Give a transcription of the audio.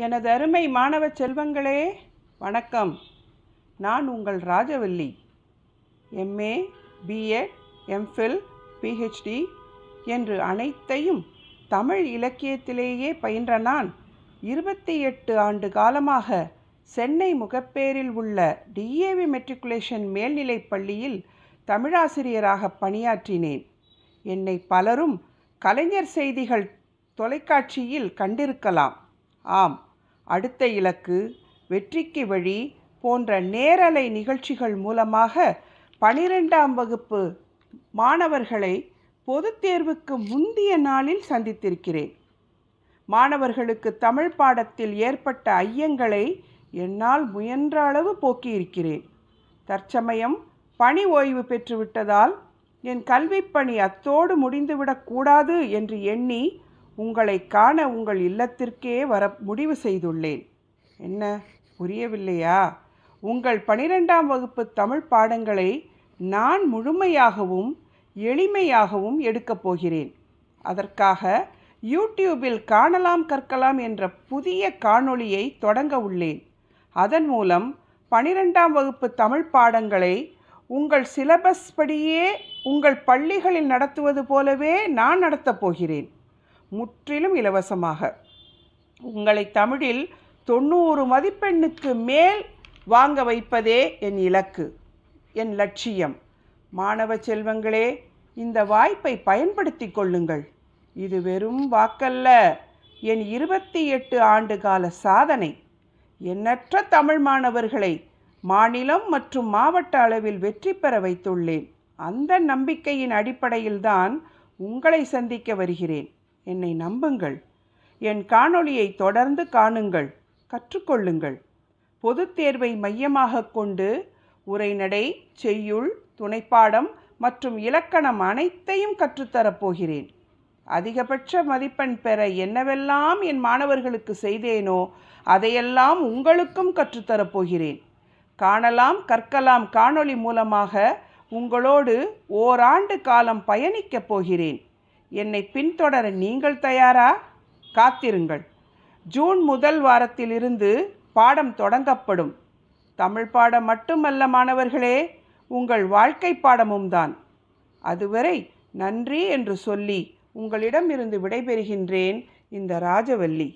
எனது அருமை மாணவ செல்வங்களே வணக்கம். நான் உங்கள் Rajavalli. MA BEd MPhil PhD என்று அனைத்தையும் தமிழ் இலக்கியத்திலேயே பயின்ற நான் இருபத்தி எட்டு ஆண்டு காலமாக சென்னை முகப்பேரில் உள்ள டிஏவி மெட்ரிகுலேஷன் மேல்நிலைப் பள்ளியில் தமிழாசிரியராக பணியாற்றினேன். என்னை பலரும் கலைஞர் செய்திகள் தொலைக்காட்சியில் கண்டிருக்கலாம். ஆம் அடுத்த இலக்கு வெற்றிக்கு வழி போன்ற நேரலை நிகழ்ச்சிகள் மூலமாக பனிரெண்டாம் வகுப்பு மாணவர்களை பொதுத் தேர்வுக்கு முந்திய நாளில் சந்தித்திருக்கிறேன். மாணவர்களுக்கு தமிழ் பாடத்தில் ஏற்பட்ட ஐயங்களை என்னால் முயன்ற அளவு போக்கியிருக்கிறேன். தற்சமயம் பணி ஓய்வு பெற்றுவிட்டதால் என் கல்விப்பணி அத்தோடு முடிந்துவிடக்கூடாது என்று எண்ணி உங்களை காண உங்கள் இல்லத்திற்கே வர முடிவு செய்துள்ளேன். என்ன? புரியவில்லையா? உங்கள் பனிரெண்டாம் வகுப்பு தமிழ் பாடங்களை நான் முழுமையாகவும் எளிமையாகவும் எடுக்கப் போகிறேன். அதற்காக யூடியூபில் காணலாம் கற்கலாம் என்ற புதிய காணொளியை தொடங்க உள்ளேன். அதன் மூலம் பனிரெண்டாம் வகுப்பு தமிழ் பாடங்களை உங்கள் சிலபஸ் படியே உங்கள் பள்ளிகளில் நடத்துவது போலவே நான் நடத்தப் போகிறேன். முற்றிலும் இலவசமாக. உங்களை தமிழில் தொண்ணூறு மதிப்பெண்ணுக்கு மேல் வாங்க வைப்பதே என் இலக்கு என் லட்சியம். மாணவ செல்வங்களே இந்த வாய்ப்பை பயன்படுத்தி கொள்ளுங்கள். இது வெறும் வாக்கல்ல என் இருபத்தி எட்டு ஆண்டு கால சாதனை. எண்ணற்ற தமிழ் மாணவர்களை மாநிலம் மற்றும் மாவட்ட அளவில் வெற்றி பெற வைத்துள்ளேன். அந்த நம்பிக்கையின் அடிப்படையில்தான் உங்களை சந்திக்க வருகிறேன். என்னை நம்புங்கள். என் காணொளியை தொடர்ந்து காணுங்கள். கற்றுக்கொள்ளுங்கள். பொதுத் தேர்வை மையமாக கொண்டு உரைநடை செய்யுள் துணைப்பாடம் மற்றும் இலக்கணம் அனைத்தையும் கற்றுத்தரப் போகிறேன். அதிகபட்ச மதிப்பெண் பெற என்னவெல்லாம் என் மாணவர்களுக்கு செய்தேனோ அதையெல்லாம் உங்களுக்கும் கற்றுத்தரப் போகிறேன். காணலாம் கற்கலாம் காணொளி மூலமாக உங்களோடு ஓராண்டு காலம் பயணிக்கப் போகிறேன். என்னை பின்தொடர நீங்கள் தயாரா? காத்திருங்கள். ஜூன் முதல் வாரத்திலிருந்து பாடம் தொடங்கப்படும். தமிழ் பாடம் மட்டுமல்ல மாணவர்களே உங்கள் வாழ்க்கை பாடமும் தான். அதுவரை நன்றி என்று சொல்லி உங்களிடமிருந்து விடைபெறுகின்றேன் இந்த ராஜவல்லி.